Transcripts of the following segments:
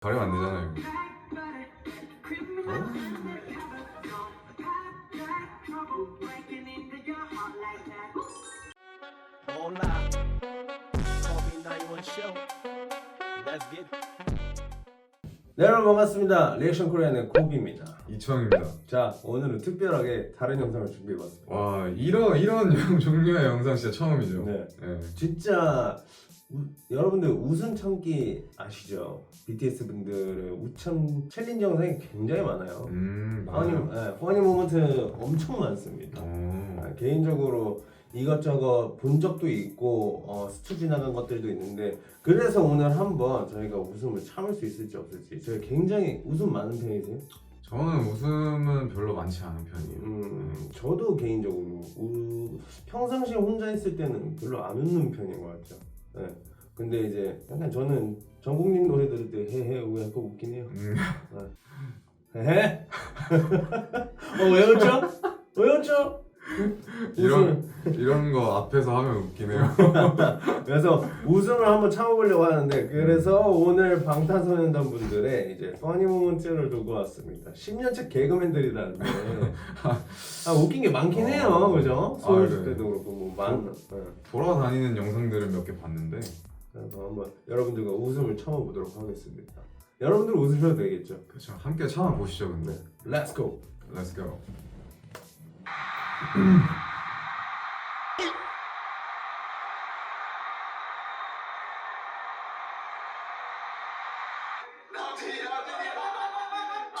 가려면 안 되잖아요. Hola. Call me 911 show. Let's get 네 여러분 반갑습니다 리액션 코리안의 코비입니다 이청입니다. 자 오늘은 특별하게 다른 영상을 준비해봤습니다 와 이런 이런 영- 종류의 영상 진짜 처음이죠. 네. 네. 진짜 우- 여러분들 웃음 참기 아시죠? BTS 분들의 우참 챌린지 영상이 굉장히 많아요 음. 허니, 맞아요. 네, 허니 모먼트 엄청 많습니다 어. 아, 개인적으로 이것저것 본 적도 있고 어, 스쳐 지나간 것들도 있는데 그래서 오늘 한번 저희가 웃음을 참을 수 있을지 없을지 저희 굉장히 웃음 많은 편이세요? 저는 웃음은 별로 많지 않은 편이에요. 음, 저도 개인적으로 우, 평상시에 혼자 있을 때는 별로 안 웃는 편인 것 같아요. 네. 근데 이제 약간 저는 전국님 노래 들을 때 헤헤 왜 약간 웃긴 해요. 음. 헤헤? 어 왜 웃죠? 왜 웃죠? 이런 이런 거 앞에서 하면 웃기네요. 그래서 웃음을 한번 참아보려고 하는데 그래서 오늘 방탄소년단 분들의 이제 퍼니 모먼트를 두고 왔습니다. 10년째 개그맨들이라는데 아 웃긴 게 많긴 해요, 그죠? 아, 소울 네. 때도 그렇고 뭐 많. 네. 돌아다니는 영상들을 몇 개 봤는데 그래서 한번 여러분들과 웃음을 참아보도록 하겠습니다. 여러분들 웃으셔도 되겠죠? 그렇죠. 함께 참아 보시죠, 근데. Let's go. Let's go.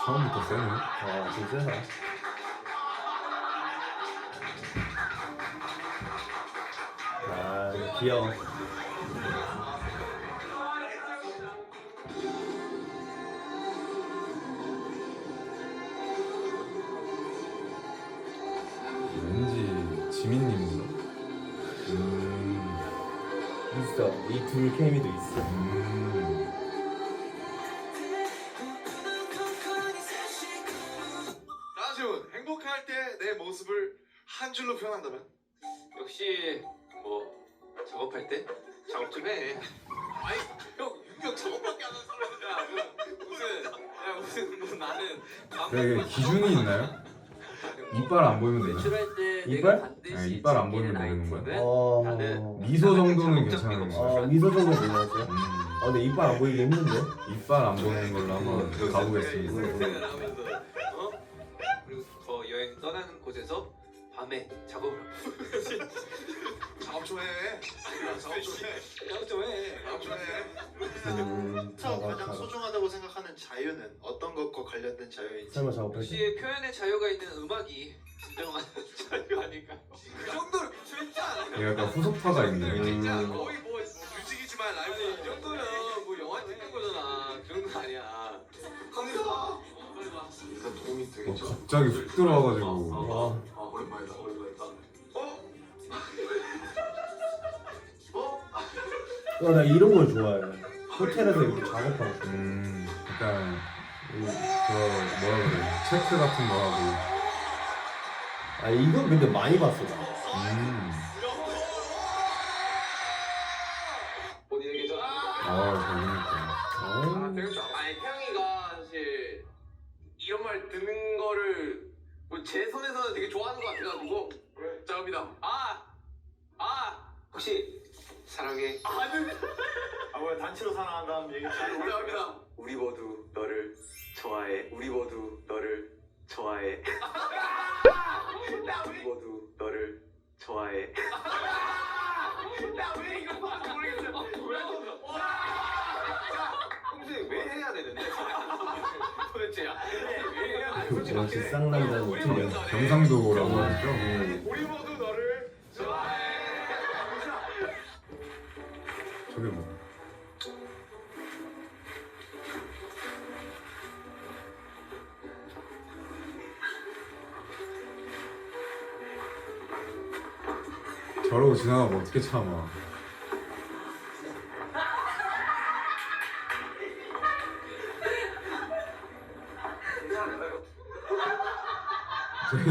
처음부터 세네. 아 진짜. 아 귀여워. 케미도 있어. 음. 나지훈 행복할 때 내 모습을 한 줄로 표현한다면? 역시 뭐 작업할 때 작업 좀 해. 아니 형 윤경 작업밖에 안 하는 사람이야. 무슨 야 무슨 뭐 나는 되게 기준이 있나요? 이빨 안 보이면 되나? 외출할 때 이빨? 네, 이빨 안 보이면 되는 거야? 어. 나는 미소 정도는 괜찮은 거야. 어 미소 정도 괜찮았어요? 음. 아 근데 이빨 안 보이기 힘든데? 이빨 안 보이는 걸로 한번 그 가보겠습니다. 생각을 하면서 어 그리고 더 여행 떠나는 곳에서 밤에 작업을 하고 좀 해. 작업 좀 해. 작업 좀 해. 작업 좀 해. 음, 가장 작업하다. 소중하다고 생각하는 자유는 어떤 것과 관련된 자유인지. 설마 작업할 때? 역시 표현의 자유가 있는 음악이 진정한 자유 아닐까? 그 정도로 진짜 얘 약간 후속타가 있네. 진짜 음. 거의 뭐 뮤직이지만 아니 라이브 이 정도면 뭐 영화 찍는 거잖아. 그 정도 아니야. 갑니다. 어, 와. 일단 도움이 어, 되겠죠. 갑자기 훅 들어와가지고 와. 아 오랜만이다. 오랜만이다. 어, 나 이런 걸 좋아해. 호텔에서 이렇게 작업하고. 음 약간 저 뭐라 그래 체크 같은 거 하고 아 이건 근데 많이 봤어 나. 음. 아 재밌 역시. 쌍남자는 우리 어떻게 경상도라고 하죠. 음. 우리 모두 너를 좋아해. 저게 뭐? 저러고 지나가면 어떻게 참아?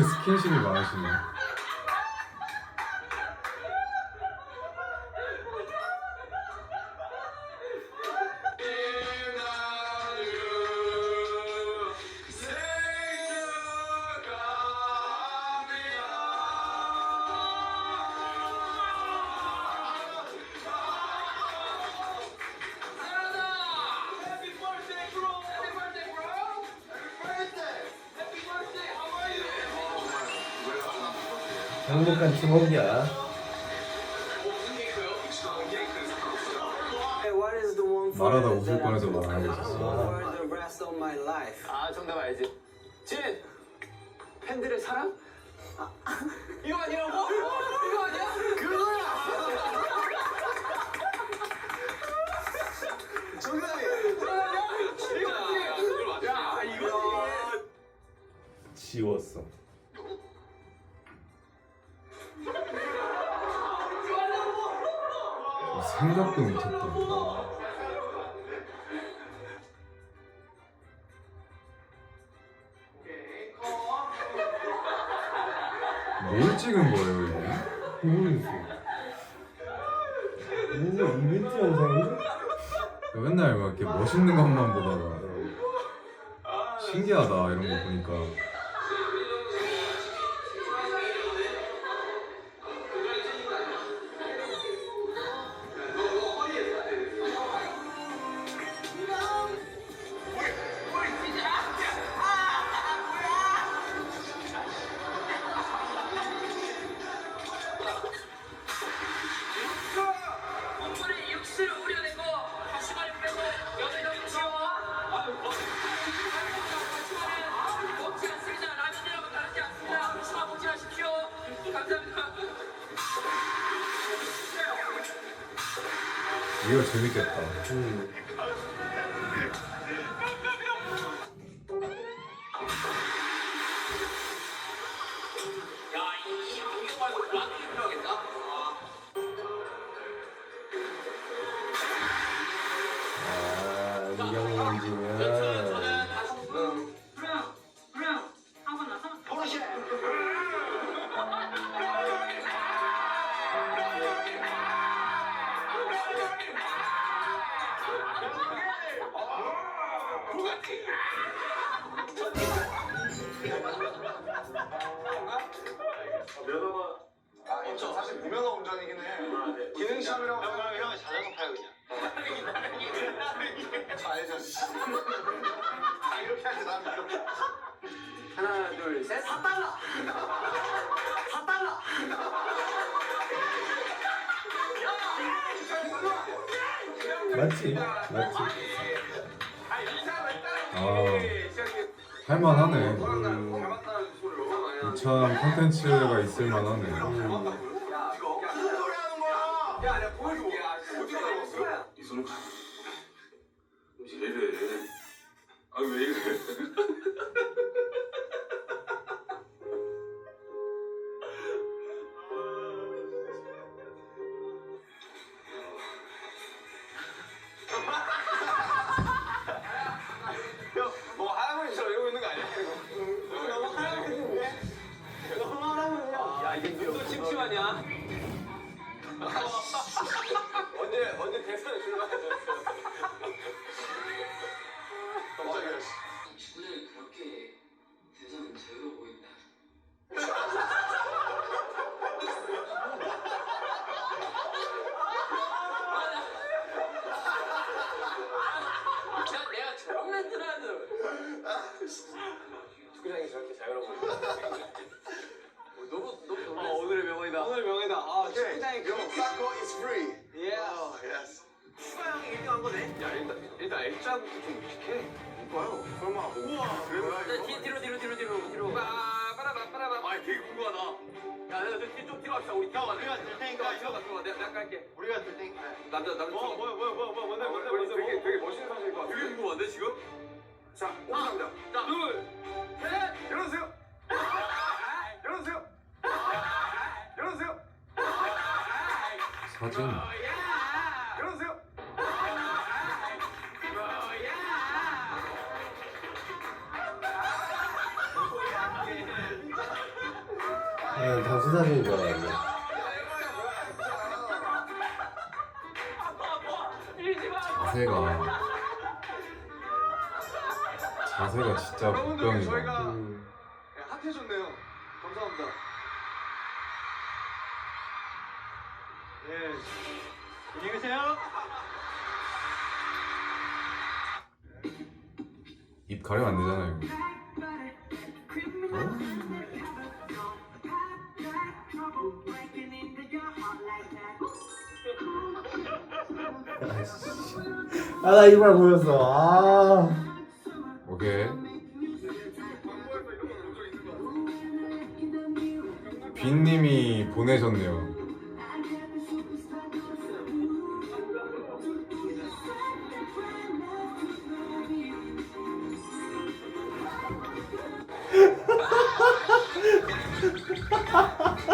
스킨십이 많으시네. 행복한 추억이야. What is the one 말하다 웃을 뻔해서 my life? 아 정답 알지? 진 팬들의 사랑? 이거 아니라고? 이거 아니야? 그거야. 정답이 아니야? 이거 맞지? 야 이거 지웠어. 생각도 못했다. 뭘 찍은 거예요 이거? 모르겠어. 뭔가 이벤트 영상인데? 맨날 막 이렇게 멋있는 것만 보다가 신기하다 이런 거 보니까 이거 재밌겠다. 음. 맞지? 맞지? 아 할만하네. 음, 참 콘텐츠가 있을만하네. X자부터 좀 무식해. 이거요. 설마. 우와. 그래? 뒤 뒤로 뒤로 뒤로 뒤로 뒤로. 빠라바 빠라바. 아, 되게 궁금하다. 야, 내가 뒤쪽 뒤로 갑시다. 우리 형, 우리가 될 테니까 가 들어가 들어가. 내가 내가 깔게. 우리가 될 테니까 남자 남자. 뭐, 뭐야 뭐야 뭐야 뭐야 뭔데 뭔데 뭔데 되게 뭐. 되게 멋있는 사실일 것 같아. 되게 궁금한데 지금? 자, 오픈합니다. 자, 둘, 셋, 열어주세요. 열어주세요. 열어주세요. 사진. 아, 단수 사진인 줄 알았네. 자세가 자세가 진짜 여러분들 복병이다. 저희가 음. 네, 핫해졌네요 감사합니다 네 안녕히 계세요 입 가리면 안 되잖아요. 아, 나 이발 보였어. 아. 오케이. 빈님이 보내셨네요.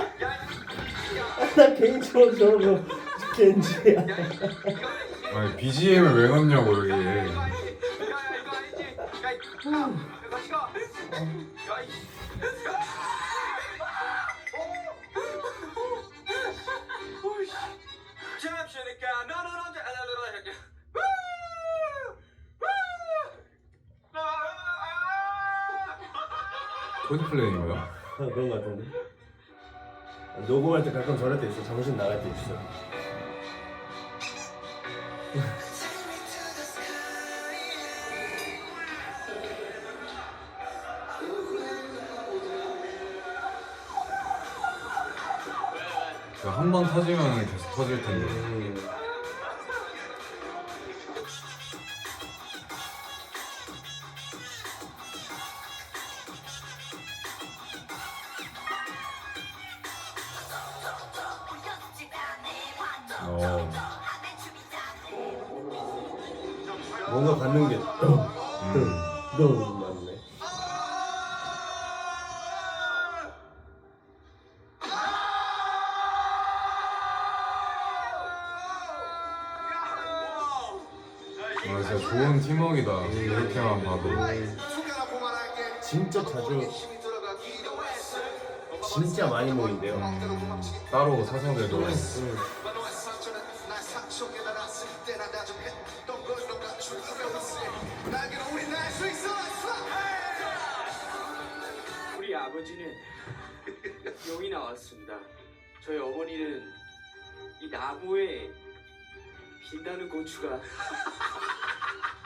나 개인적으로 저런 거 겐지야. 아니 BGM을 왜 넣냐고 여기. 코드플레이인가요? 아, 그런 거 같은데. 녹음할 때 가끔 저럴 때 있어. 정신 나갈 때 있어. 한 번 터지면 계속 터질 텐데. 어. 아, 진짜 좋은 팀워크이다. 이렇게만 봐도. 진짜 자주 진짜 많이 모인대요. 음, 따로 사서대도. 우리 아버지는 여기 나왔습니다. 저희 어머니는 이 나무에 빛나는 고추가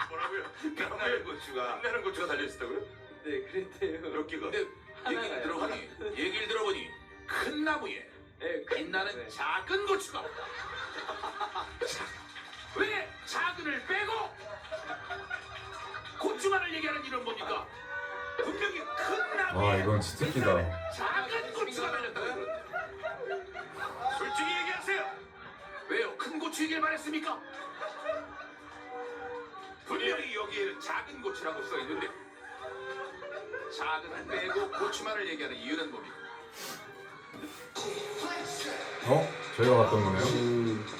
뭐라고요? 빛나는 고추가 빛나는 고추가 달려 있었다고요? 네 그랬대요. 몇 개가? 근데 하나가요. 얘기를 들어보니 얘기를 들어보니 큰 나무에 네, 빛나는 네. 작은 고추가 자, 왜 작은을 빼고 고추만을 얘기하는 이유는 뭡니까? 분명히 큰 나무에 아, 이건 치트키다. 작은 고추가 달렸다고 솔직히 왜요? 큰 고추 얘기를 말했습니까? 분명히 여기에는 작은 고추라고 써 있는데 작은을 빼고 고추만을 얘기하는 이유는 뭡니까? 어? 저희가 봤던 거네요? 음, 음.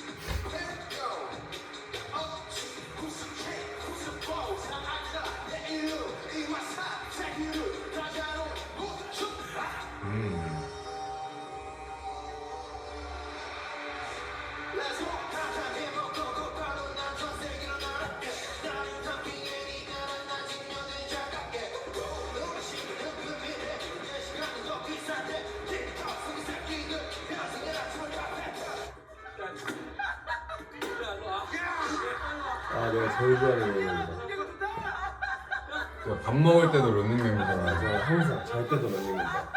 먹을 때도 런닝맨이잖아. 저 항상 잘 때도 런닝입니다.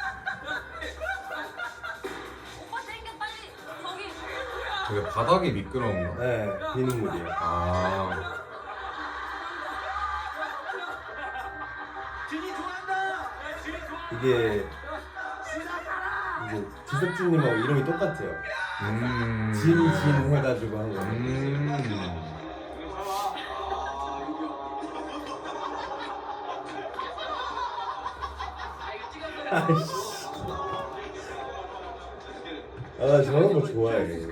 오빠 땡겨 빨리 거기 되게 바닥이 미끄러운가? 네, 비는 물이에요. 아. 이게 이게 지석진님하고 이름이 똑같아요. 음. 진진 해가지고 한 거예요. 음. 아이씨. 아, 나 저런 거 좋아해.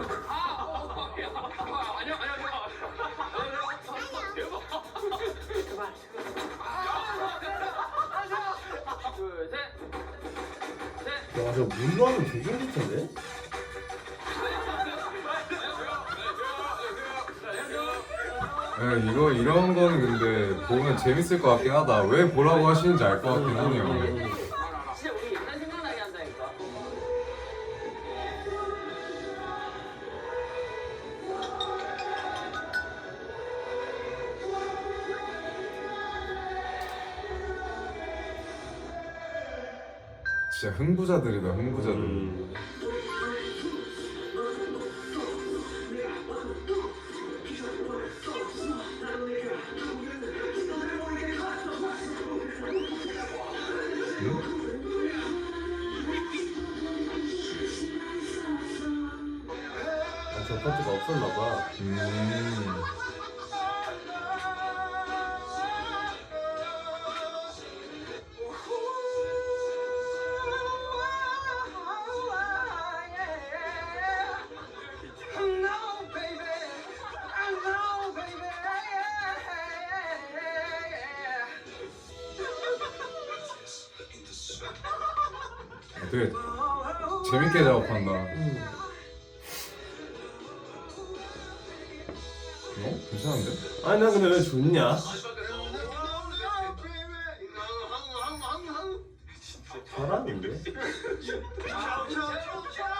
야, 저 물로 하면 되게 힘들 텐데? 네, 이거 이런 거는 근데 보면 재밌을 것 같긴 하다. 왜 보라고 하시는지 알 것 같긴 하네요. 진짜 흥부자들이다, 흥부자들. 음. 되게 재밌게 작업한다. 어? 괜찮은데? 아니 나 근데 왜 좋냐? 잘하는데?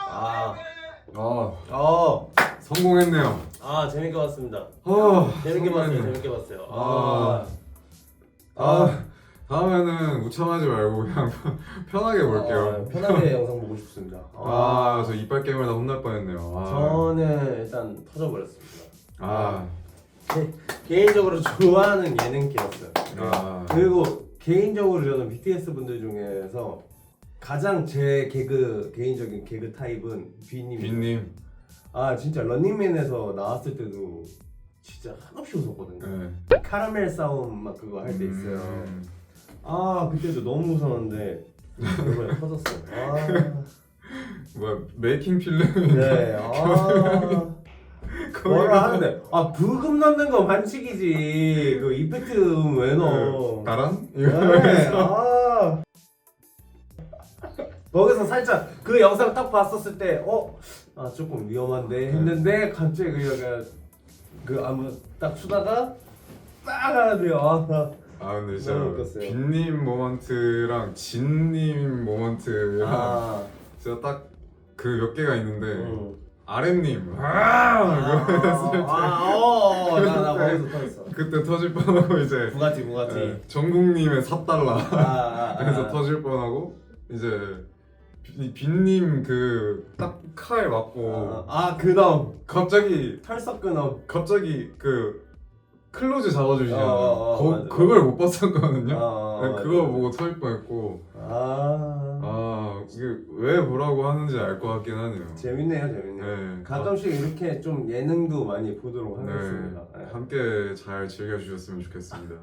아, 아 어, 성공했네요. 아 재밌게 봤습니다. 아 재밌게 봤어요, 성공했네. 재밌게 봤어요. 아. 아, 아 다음에는 우참하지 말고 그냥 편하게 볼게요. 아, 편하게 영상 보고 싶습니다. 아 저 이빨 깨물다 혼날 뻔했네요. 아, 저는 일단 터져버렸습니다. 아, 개- 개인적으로 좋아하는 예능기였어요. 아. 그리고 개인적으로 저는 BTS 분들 중에서 가장 제 개그 개인적인 개그 타입은 빈님. 빈님. 아 진짜 런닝맨에서 나왔을 때도 진짜 한없이 웃었거든요. 네. 카라멜 싸움 막 그거 할 때 있어요. 음. 아 그때도 너무 웃었는데 이번에 터졌어요. 아, 뭐야 메이킹 필름이 네. 아. 뭐라 하는데 아 부금 넣는 건 반칙이지 그 이펙트 음왜 넣어 다란? 네, 아. 거기서 살짝 그 영상 딱 봤었을 때 어? 아 조금 위험한데 했는데 갑자기 그 약간 그 아무 딱 추다가 딱 하는데 아, 나- 아 근데 진짜 너무 웃겼어요. 빈님 모먼트랑 진님 모먼트랑 아, 진짜 딱 그 몇 개가 있는데 음. 아랫님 아, 아, 때 아, 어, 나, 나 거기서 터졌어. 그때 터질 뻔하고 이제 부가티, 부가티. 네, 정국님의 4달러 아, 아, 아. 그래서 터질 뻔하고 이제 비- 빈님 그 딱 칼 맞고 아, 그놈. 갑자기 털썩 그놈. 갑자기 그 클로즈 잡아주시잖아요. 어, 어, 어, 거- 맞아. 그걸 못 봤었거든요. 어, 네, 맞아. 그거 보고 터질 뻔했고 아. 아 이게 왜 보라고 하는지 알 것 같긴 하네요. 재밌네요, 재밌네요. 네. 가끔씩 이렇게 좀 예능도 많이 보도록 네, 하겠습니다. 네. 함께 잘 즐겨주셨으면 좋겠습니다.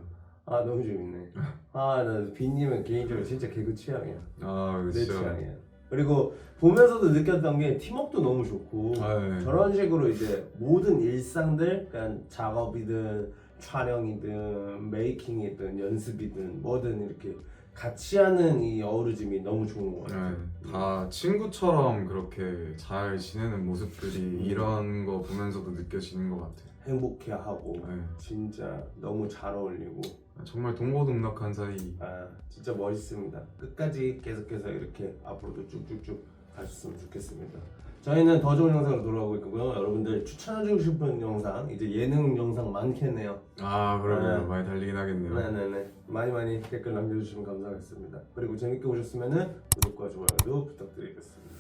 아 너무 재밌네. 아, 나 빈님은 개인적으로 진짜 개그 취향이야. 아 내 진짜 취향이야. 그리고 보면서도 느꼈던 게 팀워크도 너무 좋고 아, 네. 저런 식으로 이제 모든 일상들, 그냥 작업이든 촬영이든 메이킹이든 연습이든 뭐든 이렇게 같이 하는 이 어우러짐이 너무 좋은 것 같아요. 네, 다 친구처럼 그렇게 잘 지내는 모습들이 이런 거 보면서도 느껴지는 것 같아요. 행복해하고 네. 진짜 너무 잘 어울리고 정말 동고동락한 사이. 아 진짜 멋있습니다. 끝까지 계속해서 이렇게 앞으로도 쭉쭉쭉 가셨으면 좋겠습니다. 저희는 더 좋은 영상으로 돌아오고 있고요. 여러분들 추천해주고 싶은 영상 이제 예능 영상 많겠네요. 아 그러면 네. 많이 달리긴 하겠네요. 네네네 많이 많이 댓글 남겨주시면 감사하겠습니다. 그리고 재밌게 보셨으면은 구독과 좋아요도 부탁드리겠습니다.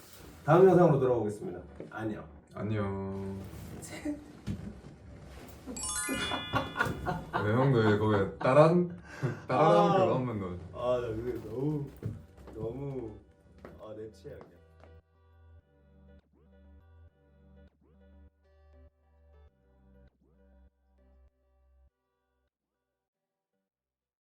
다음 영상으로 돌아오겠습니다. 안녕. 안녕. 네, 형도 이제 거기에 따란 따란 아. 그거 한번 넣어. 아나 그게 너무 너무 아내 취향이야.